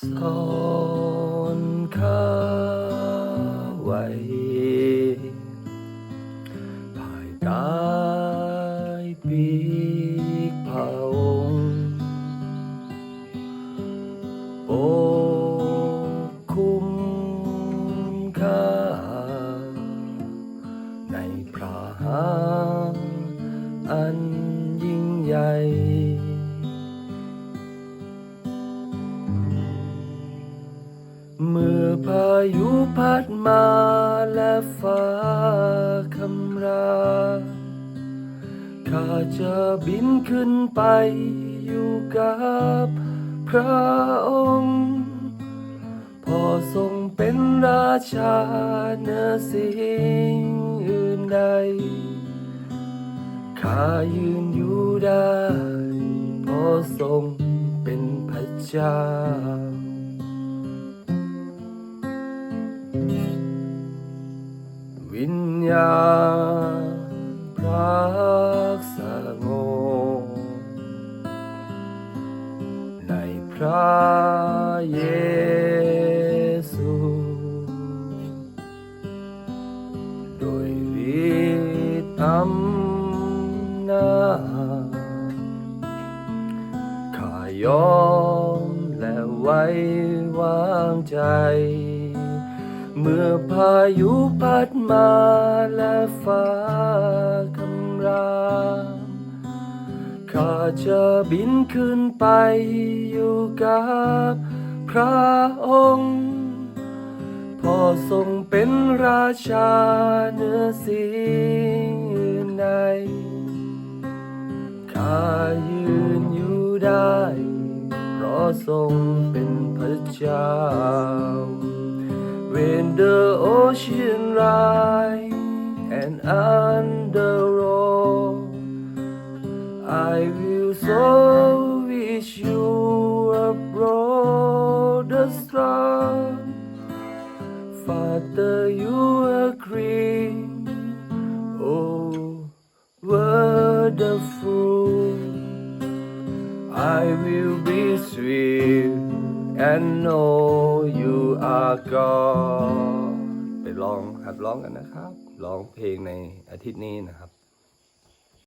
สอนข้าไว้ภายใต้ปีกพระองค์ปกคุมข้าในพระหัตถ์อันยิ่งใหญ่ พายุพัดมาและฟ้าคำรามข้าจะบินขึ้นไปอยู่กับพระองค์ พอทรงเป็นราชาเนือสิ่งอื่นใด ข้ายืนอยู่ได้ พอทรงเป็นพระเจ้า วิญญาณพระสงบในพระเยซูโดยฤทธิ์อำนาจข้ายอมและไว้วางใจ เมื่อพายุพัดมาและฟ้าคำรามข้าจะบินขึ้นไปอยู่กับพระองค์พอทรงเป็นราชาเนื้อสิ่งอื่นใดข้ายืนอยู่ได้ เพราะทรงเป็นพระเจ้า When the ocean rise and under roll I will so wish you abroad the strong Father you agree Oh wonderful. I will be sweet and know you are God ไปลองหัดร้องกันนะครับ ร้องเพลงในอาทิตย์นี้นะครับ